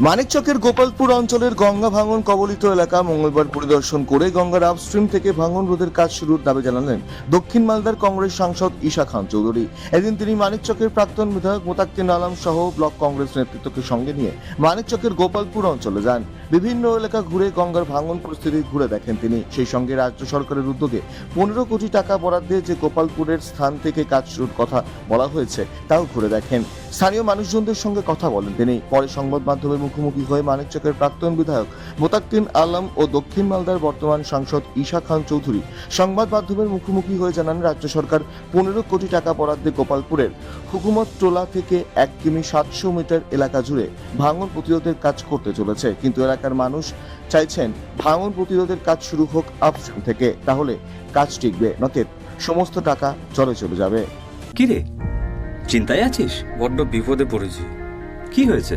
মানিকচকের গোপালপুর অঞ্চলের গঙ্গা ভাঙন কবলিত এলাকা মঙ্গলবার পরিদর্শন করে গঙ্গার আপস্ট্রিম থেকে ভাঙন রোধের কাজ শুরুর দাবি জানালেন দক্ষিণ মালদার কংগ্রেস সাংসদ ঈশা খান চৌধুরী। এদিন তিনি মানিকচকের প্রাক্তন বিধায়ক মোতাক্কিন আলম সহ ব্লক কংগ্রেস নেতৃত্বকে সঙ্গে নিয়ে মানিকচকের গোপালপুর অঞ্চলে যান। বিভিন্ন এলাকা ঘুরে গঙ্গার ভাঙন পরিস্থিতি ঘুরে দেখেন তিনি। সেই সঙ্গে রাজ্য সরকারের উদ্যোগে পনেরো কোটি টাকা বরাদ্দে যে গোপালপুরের স্থান থেকে কাজ শুরুর কথা বলা হয়েছে, তাও ঘুরে দেখেন। স্থানীয় মানুষজনদের সঙ্গে কথা বলেন তিনি। পরে সংবাদ মাধ্যমের মুখোমুখি হয়ে মানিকচকের প্রাক্তন বিধায়ক মোতাক্কিন আলম ও দক্ষিণ মালদার বর্তমান সাংসদ ঈশা খান চৌধুরী সংবাদ মাধ্যমের মুখোমুখি হয়ে জানান রাজ্য সরকার পনেরো কোটি টাকা বরাদ্দে গোপালপুরের হুকুমত টোলা থেকে এক কিমি সাতশো মিটার এলাকা জুড়ে ভাঙন প্রতিরোধের কাজ করতে চলেছে। কিন্তু এলাকার মানুষ চাইছেন ভাঙন প্রতিরোধের কাজ শুরু হোক আপস্ট্রিম থেকে। তাহলে কাজ টিকবে নচেত সমস্ত টাকা জলে চলে যাবে। কি রে চিন্তায় আছিস? বড্ড বিপদে পড়েছি। কি হয়েছে?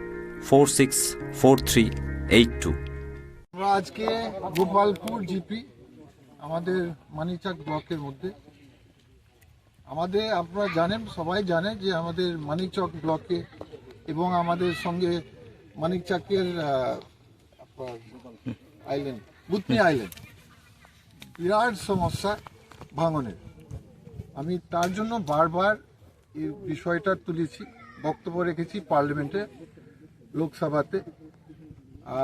four six four three eight two আমরা আজকে গোপালপুর জিপি আমাদের মানিকচাক ব্লকের মধ্যে। আমাদের আপনারা জানেন, সবাই জানে যে আমাদের মানিকচক ব্লকে এবং আমাদের সঙ্গে মানিকচাকের আইল্যান্ড বুতনি আইল্যান্ড বিরাট সমস্যা ভাঙনের। আমি তার জন্য বারবার এই বিষয়টা তুলেছি, বক্তব্য রেখেছি পার্লামেন্টে। লোকসভাতে।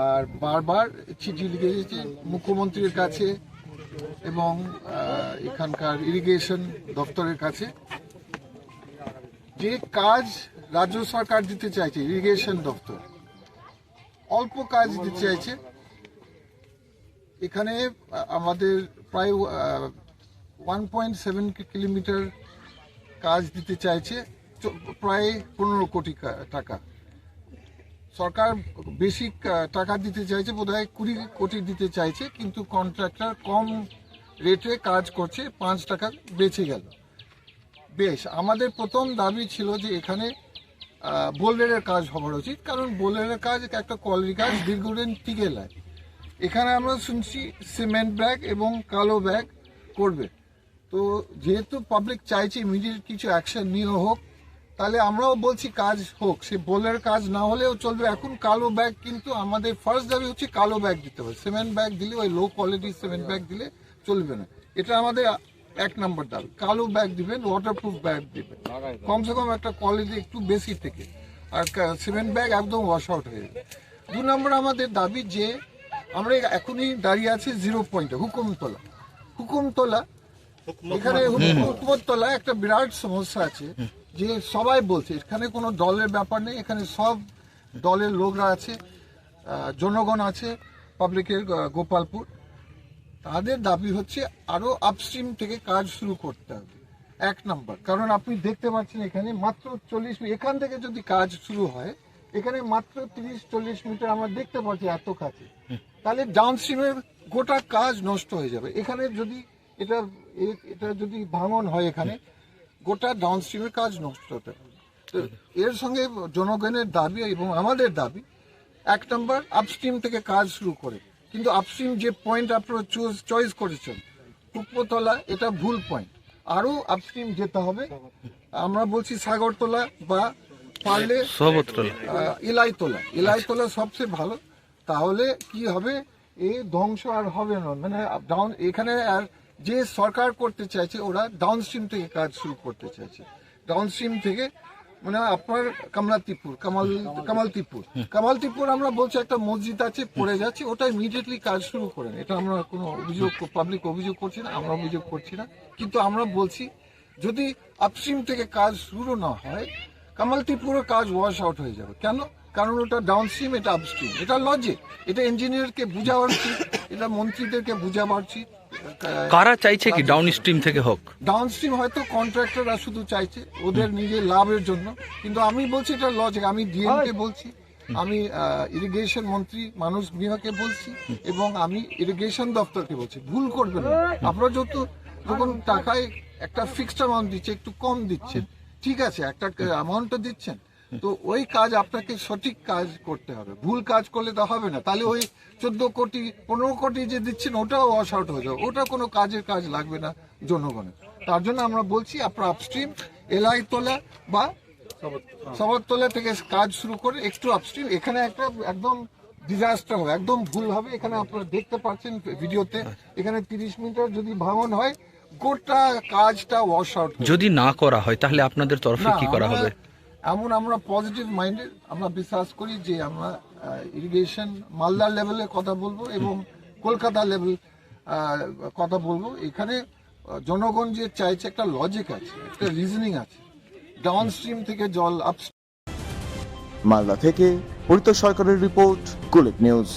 আর বারবার চিঠি লিখেছি মুখ্যমন্ত্রীর কাছে এবং এখানকার ইরিগেশন দপ্তরের কাছে। যে কাজ রাজ্য সরকার দিতে চাইছে, ইরিগেশন দপ্তর অল্প কাজ দিতে চাইছে। এখানে আমাদের প্রায় ওয়ান পয়েন্ট সেভেন কিলোমিটার কাজ দিতে চাইছে প্রায় পনেরো কোটি টাকা। সরকার বেশি টাকা দিতে চাইছে, বোধহয় কুড়ি কোটি দিতে চাইছে, কিন্তু কন্ট্রাক্টর কম রেটে কাজ করছে, পাঁচ টাকা বেঁচে গেল। বেশ, আমাদের প্রথম দাবি ছিল যে এখানে বোলেরের কাজ হওয়ার উচিত, কারণ বোলের কাজ একটা কোয়ালিটি কাজ, দীর্ঘদিন টিকে যায়। এখানে আমরা শুনছি সিমেন্ট ব্যাগ এবং কালো ব্যাগ করবে। তো যেহেতু পাবলিক চাইছে ইমিডিয়েট কিছু অ্যাকশন নিয়ে হোক তাহলে আমরাও বলছি কাজ হোক সে বোলের কাজ না হলেও চলবে। এখন কালো ব্যাগ কিন্তু আমাদের ফার্স্ট দাবি হচ্ছে কালো ব্যাগ দিতে হবে। সিমেন্ট ব্যাগ দিলে ওই লো কোয়ালিটির সিমেন্ট ব্যাগ দিলে চলবে না। এটা আমাদের এক নম্বর দাবি। কালো ব্যাগ দিবেন ওয়াটারপ্রুফ ব্যাগ দিবেন। কমসে কম একটা কোয়ালিটি একটু বেশি থেকে। আর সিমেন্ট ব্যাগ একদম ওয়াশ আউট হয়ে যাবে। দু নম্বর আমাদের দাবি যে আমরা এখনই দাঁড়িয়ে আছি জিরো পয়েন্টে হুকুমতলা হুকুমতলা। এখানে হুকুমতলা একটা বিরাট সমস্যা আছে। যে সবাই বলছে, এখানে কোনো দলের ব্যাপার নেই, এখানে সব দলের লোকরা আছে জনগণ আছে, পাবলিকের গোপালপুর। তাদের দাবি হচ্ছে আরও আপস্ট্রিম থেকে কাজ শুরু করতে হবে। এক নম্বর। কারণ আপনি দেখতে পাচ্ছেন এখানে মাত্র চল্লিশ এখান থেকে যদি কাজ শুরু হয়, এখানে মাত্র তিরিশ, চল্লিশ মিটার আমরা দেখতে পাচ্ছি এত কাছে। তাহলে ডাউনস্ট্রিমের গোটা কাজ নষ্ট হয়ে যাবে। এখানে যদি এটা এটা যদি ভাঙন হয় এখানে গোটা ডাউনস্ট্রিমের কাজ নষ্ট হতে পারে তো এর সঙ্গে জনগণের দাবি এবং আমাদের দাবি এক নম্বর আপস্ট্রিম থেকে কাজ শুরু করে। কিন্তু আপস্ট্রিম যে পয়েন্ট আপনারা চুজ চয়েস করেছেন উপতলা এটা ভুল পয়েন্ট আরও আপস্ট্রিম যেতে হবে। আমরা বলছি সাগরতলা বা পারলে ইলাইতলা। ইলাইতলা সবচেয়ে ভালো। তাহলে কি হবে? এ ধ্বংস আর হবে না। মানে ডাউন এখানে আর যে সরকার করতে চাইছে, ওরা ডাউনস্ট্রিম থেকে কাজ শুরু করতে চাইছে। ডাউনস্ট্রিম থেকে মানে আপনার কামলাতিপুর, কামাল, কামালতিপুর। কামালতিপুর আমরা বলছি একটা মসজিদ আছে, পড়ে যাচ্ছে, ওটা ইমিডিয়েটলি কাজ শুরু করেন। এটা আমরা কোনো অভিযোগ পাবলিক অভিযোগ করছি না, আমরা অভিযোগ করছি না। কিন্তু আমরা বলছি, যদি আপস্ট্রিম থেকে কাজ শুরু না হয় কামালতিপুরের কাজ ওয়াশ আউট হয়ে যাবে। কেন? কারণ ওটা ডাউনস্ট্রিম এটা আপস্ট্রিম এটা লজিক এটা ইঞ্জিনিয়ারকে বুঝাবার উচিত এটা মন্ত্রীদেরকে বুঝাবার উচিত কারা চাইছে কি ডাউন স্ট্রিম থেকে হোক? ডাউনস্ট্রিম হয়তো কন্ট্রাক্টররা শুধু চাইছে ওদের নিজের লাভের জন্য। কিন্তু আমি বলছি এটা লজিক আমি ডিএম কে বলছি আমি ইরিগেশন মন্ত্রী মানুষ বিহাকে বলছি এবং আমি ইরিগেশন দপ্তরকে বলছি। ভুল করবেন না। আপনারা যত যখন টাকায় একটা ফিক্সড অ্যামাউন্ট দিচ্ছে একটু কম দিচ্ছেন। ঠিক আছে একটা অ্যামাউন্টটা দিচ্ছেন। তো ওই কাজ আপনাকে সঠিক কাজ করতে হবে। ভুল কাজ করলে তো হবে না। তাহলে ওই চোদ্দ কোটি পনেরো কোটি যে দিচ্ছেন ওটাও ওয়াশ আউট হয়ে যাবে। ওটা কোনো কাজের কাজ লাগবে না জনগণের। তার জন্য আমরা বলছি আপনার আপস্ট্রিম এলআই তোলা বা সবরতলা থেকে কাজ শুরু করে একটু আপস্ট্রিম এখানে একটা একদম ডিজাস্টার হয় একদম ভুল হবে। এখানে আপনারা দেখতে পাচ্ছেন ভিডিওতে এখানে তিরিশ মিটার যদি ভাঙন হয় গোটা কাজটা ওয়াশ আউট যদি না করা হয় তাহলে আপনাদের তরফে কি করা হবে? এমন আমরা পজিটিভ মাইন্ডেড আমরা বিশ্বাস করি যে আমরা ইরিগেশন মালদার লেভেলে কথা বলব এবং কলকাতা লেভেল কথা বলব। এখানে জনগণ যে চাইছে একটা লজিক আছে, একটা রিজনিং আছে। ডাউন স্ট্রিম থেকে জল আপ মালদা থেকে পরিত সরকারের রিপোর্ট কুলেট নিউজ